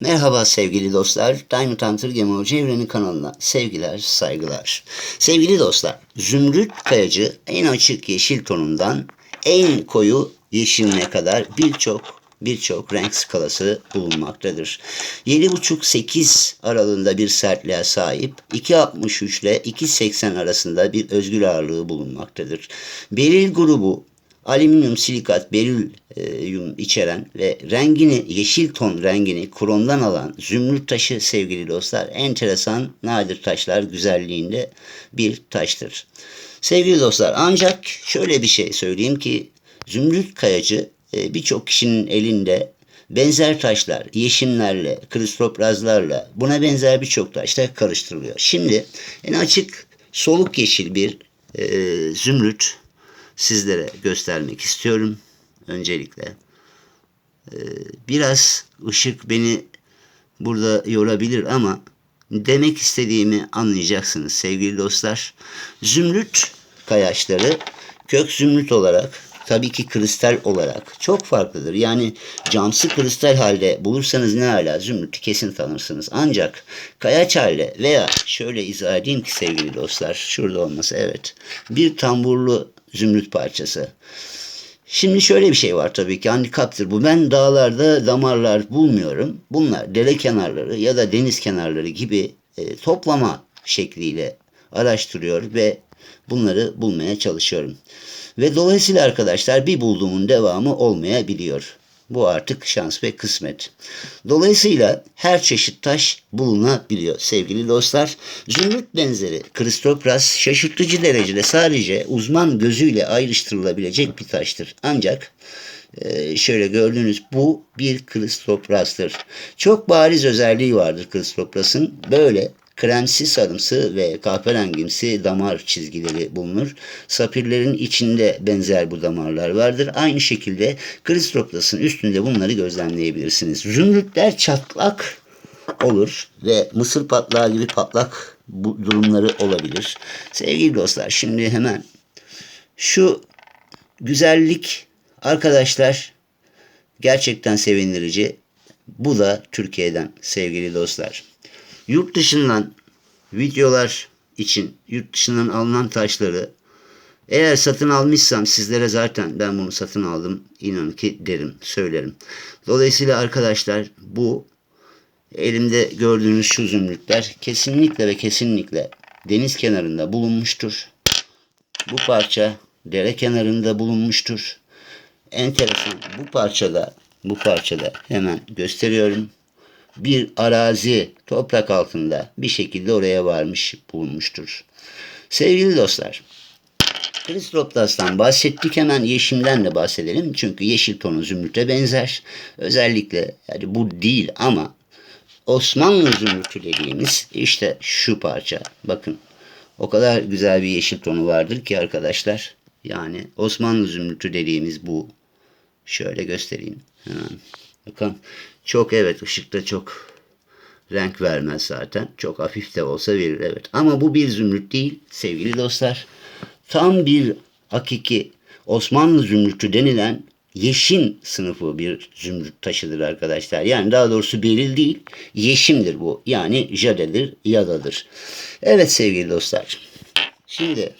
Merhaba sevgili dostlar. Diamond Hunter Gemoloji Evreni kanalına sevgiler, saygılar. Sevgili dostlar, zümrüt kayacı en açık yeşil tonundan en koyu yeşiline kadar birçok birçok renk skalası bulunmaktadır. 7,5-8 aralığında bir sertliğe sahip, 2,63 ile 2,80 arasında bir özgür ağırlığı bulunmaktadır. Beril grubu alüminyum silikat berilyum içeren ve rengini yeşil ton rengini kromdan alan zümrüt taşı sevgili dostlar enteresan nadir taşlar güzelliğinde bir taştır. Sevgili dostlar ancak şöyle bir şey söyleyeyim ki zümrüt kayacı e, birçok kişinin elinde benzer taşlar, yeşimlerle, kristoprazlarla buna benzer birçok taşlar karıştırılıyor. Şimdi en açık soluk yeşil bir e, zümrüt sizlere göstermek istiyorum. Öncelikle Ee, biraz ışık beni burada yorabilir ama demek istediğimi anlayacaksınız sevgili dostlar. Zümrüt kayaçları kök zümrüt olarak tabii ki kristal olarak çok farklıdır. Yani camsı kristal halde bulursanız ne hala zümrütü kesin tanırsınız. Ancak kayaç halde veya şöyle izah edeyim ki sevgili dostlar şurada olması evet bir tamburlu zümrüt parçası. Şimdi şöyle bir şey var tabii ki handikaptır bu. Ben dağlarda damarlar bulmuyorum. Bunlar dere kenarları ya da deniz kenarları gibi e, toplama şekliyle araştırıyor ve bunları bulmaya çalışıyorum. Ve dolayısıyla arkadaşlar bir bulduğumun devamı olmayabiliyor. Bu artık şans ve kısmet. Dolayısıyla her çeşit taş bulunabiliyor sevgili dostlar. Zümrüt benzeri kristopras şaşırtıcı derecede sadece uzman gözüyle ayrıştırılabilecek bir taştır. Ancak e, şöyle gördüğünüz bu bir kristoprastır. Çok bariz özelliği vardır kristoprasın. Böyle kremsi sarımsı ve kahverengimsi damar çizgileri bulunur. Sapirlerin içinde benzer bu damarlar vardır. Aynı şekilde kristoplasın üstünde bunları gözlemleyebilirsiniz. Zümrütler çatlak olur ve mısır patlağı gibi patlak bu durumları olabilir. Sevgili dostlar şimdi hemen şu güzellik arkadaşlar gerçekten sevindirici. Bu da Türkiye'den sevgili dostlar. Yurt dışından videolar için yurt dışından alınan taşları eğer satın almışsam sizlere zaten ben bunu satın aldım inanın ki derim söylerim. Dolayısıyla arkadaşlar bu elimde gördüğünüz şu zümrütler kesinlikle ve kesinlikle deniz kenarında bulunmuştur. Bu parça dere kenarında bulunmuştur. Enteresan bu parçada bu parçada hemen gösteriyorum bir arazi toprak altında bir şekilde oraya varmış bulunmuştur. Sevgili dostlar, Kristoplas'tan bahsettik hemen yeşimden de bahsedelim. Çünkü yeşil tonu zümrüte benzer. Özellikle yani bu değil ama Osmanlı zümrütü dediğimiz işte şu parça. Bakın o kadar güzel bir yeşil tonu vardır ki arkadaşlar. Yani Osmanlı zümrütü dediğimiz bu. Şöyle göstereyim. Hemen. Bakın çok evet ışıkta çok renk vermez zaten. Çok hafif de olsa verir evet. Ama bu bir zümrüt değil sevgili dostlar. Tam bir hakiki Osmanlı zümrütü denilen yeşim sınıfı bir zümrüt taşıdır arkadaşlar. Yani daha doğrusu beril değil, yeşimdir bu. Yani jadedir, yadadır. Evet sevgili dostlar. Şimdi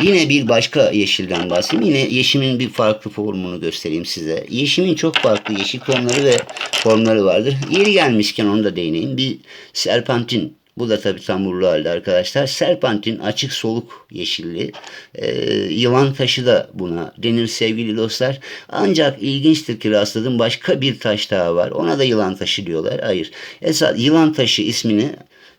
Yine bir başka yeşilden bahsedeyim. Yine yeşimin bir farklı formunu göstereyim size. Yeşimin çok farklı yeşil tonları ve formları vardır. Yeri gelmişken onu da değineyim. Bir serpentin bu da tabi tamurlu halde arkadaşlar. Serpentin açık soluk yeşilli. Ee, yılan taşı da buna denir sevgili dostlar. Ancak ilginçtir ki rastladığım başka bir taş daha var. Ona da yılan taşı diyorlar. Hayır. Esas yılan taşı ismini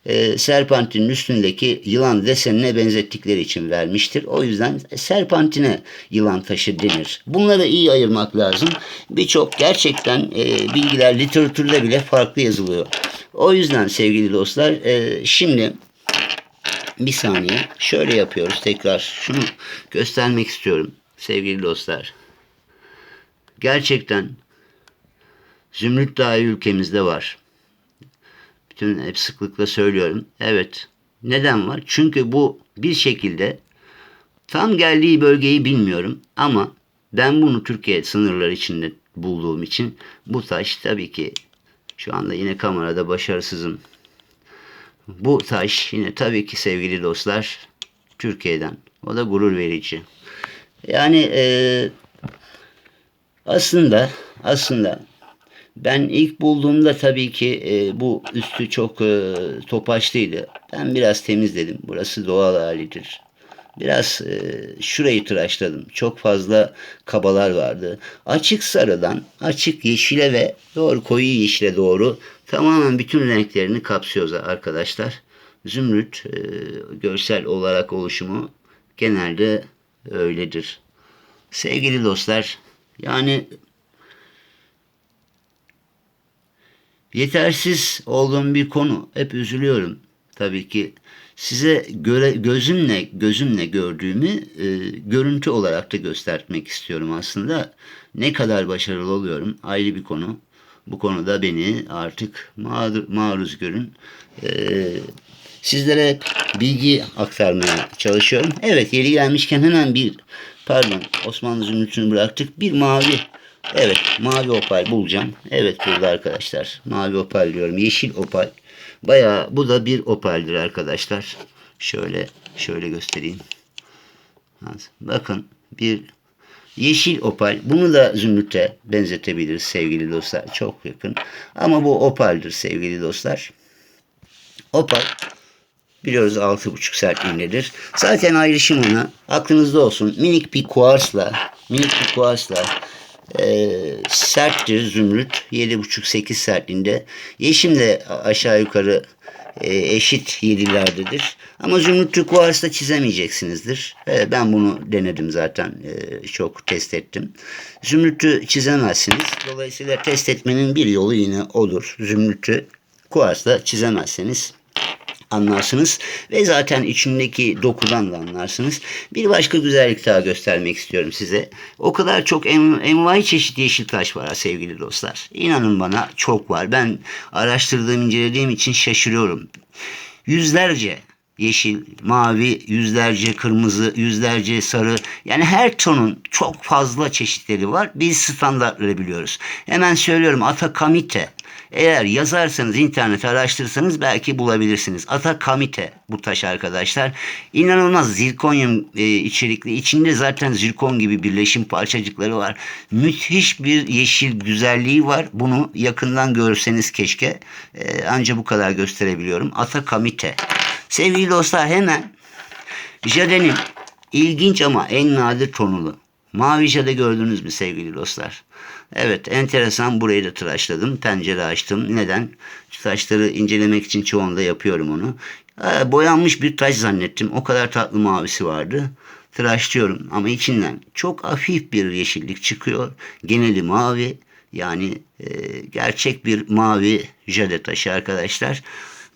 e, serpantinin üstündeki yılan desenine benzettikleri için vermiştir. O yüzden serpantine yılan taşı denir. Bunları iyi ayırmak lazım. Birçok gerçekten e, bilgiler literatürde bile farklı yazılıyor. O yüzden sevgili dostlar e, şimdi bir saniye şöyle yapıyoruz tekrar şunu göstermek istiyorum sevgili dostlar. Gerçekten Zümrüt Dağı ülkemizde var. Bütün hep sıklıkla söylüyorum. Evet. Neden var? Çünkü bu bir şekilde tam geldiği bölgeyi bilmiyorum ama ben bunu Türkiye sınırları içinde bulduğum için bu taş tabii ki Şu anda yine kamerada başarısızım. Bu taş yine tabii ki sevgili dostlar Türkiye'den. O da gurur verici. Yani e, aslında aslında ben ilk bulduğumda tabii ki e, bu üstü çok e, topaçlıydı. Ben biraz temizledim. Burası doğal halidir. Biraz e, şurayı tıraşladım. Çok fazla kabalar vardı. Açık sarıdan açık yeşile ve doğru koyu yeşile doğru tamamen bütün renklerini kapsıyoruz arkadaşlar. Zümrüt e, görsel olarak oluşumu genelde öyledir. Sevgili dostlar yani yetersiz olduğum bir konu. Hep üzülüyorum. Tabii ki size göre gözümle gözümle gördüğümü e, görüntü olarak da göstermek istiyorum aslında. Ne kadar başarılı oluyorum ayrı bir konu. Bu konuda beni artık mağdur, maruz görün. E, sizlere bilgi aktarmaya çalışıyorum. Evet yeri gelmişken hemen bir pardon Osmanlı zümrütünü bıraktık. Bir mavi Evet mavi opal bulacağım. Evet burada arkadaşlar. Mavi opal diyorum. Yeşil opal. Bayağı bu da bir opaldir arkadaşlar. Şöyle şöyle göstereyim. Bakın bir yeşil opal. Bunu da zümrüte benzetebiliriz sevgili dostlar. Çok yakın. Ama bu opaldir sevgili dostlar. Opal biliyoruz 6,5 sertliğindedir. Zaten ayrışımını aklınızda olsun. Minik bir kuarsla minik bir kuarsla e, serttir zümrüt 7,5-8 sertliğinde. Yeşim de aşağı yukarı e, eşit 7'lerdedir. Ama zümrütlü kuarsla çizemeyeceksinizdir. E, ben bunu denedim zaten. E, çok test ettim. Zümrütü çizemezsiniz. Dolayısıyla test etmenin bir yolu yine odur. Zümrütü kuarsla çizemezseniz anlarsınız ve zaten içindeki dokudan da anlarsınız. Bir başka güzellik daha göstermek istiyorum size. O kadar çok en, envai çeşit yeşil taş var sevgili dostlar. İnanın bana çok var. Ben araştırdığım, incelediğim için şaşırıyorum. Yüzlerce yeşil, mavi, yüzlerce kırmızı, yüzlerce sarı. Yani her tonun çok fazla çeşitleri var. Biz standartları biliyoruz. Hemen söylüyorum Atakamite. Eğer yazarsanız internete araştırırsanız belki bulabilirsiniz. Atakamite bu taş arkadaşlar. İnanılmaz zirkonyum e, içerikli. İçinde zaten zirkon gibi birleşim parçacıkları var. Müthiş bir yeşil güzelliği var. Bunu yakından görseniz keşke. E, anca bu kadar gösterebiliyorum. Atakamite. Sevgili dostlar hemen Jade'nin ilginç ama en nadir tonulu. Mavi jade gördünüz mü sevgili dostlar? Evet enteresan burayı da tıraşladım. Pencere açtım. Neden? Taşları incelemek için çoğunda yapıyorum onu. Ee, boyanmış bir taş zannettim. O kadar tatlı mavisi vardı. Tıraşlıyorum ama içinden çok hafif bir yeşillik çıkıyor. Geneli mavi. Yani e, gerçek bir mavi jade taşı arkadaşlar.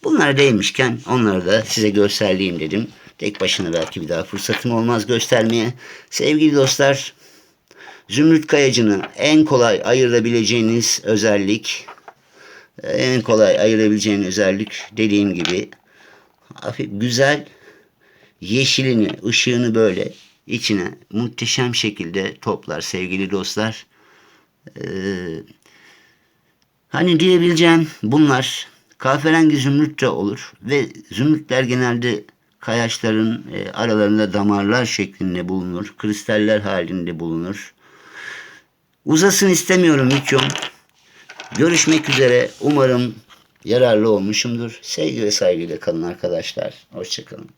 Bunlar değilmişken onları da size göstereyim dedim. Tek başına belki bir daha fırsatım olmaz göstermeye. Sevgili dostlar, zümrüt kayacını en kolay ayırabileceğiniz özellik, en kolay ayırabileceğiniz özellik dediğim gibi hafif güzel yeşilini, ışığını böyle içine muhteşem şekilde toplar sevgili dostlar. Ee, hani diyebileceğim bunlar kahverengi zümrüt de olur ve zümrütler genelde kayaçların e, aralarında damarlar şeklinde bulunur. Kristaller halinde bulunur. Uzasın istemiyorum videom. Görüşmek üzere. Umarım yararlı olmuşumdur. Sevgi ve saygıyla kalın arkadaşlar. Hoşçakalın.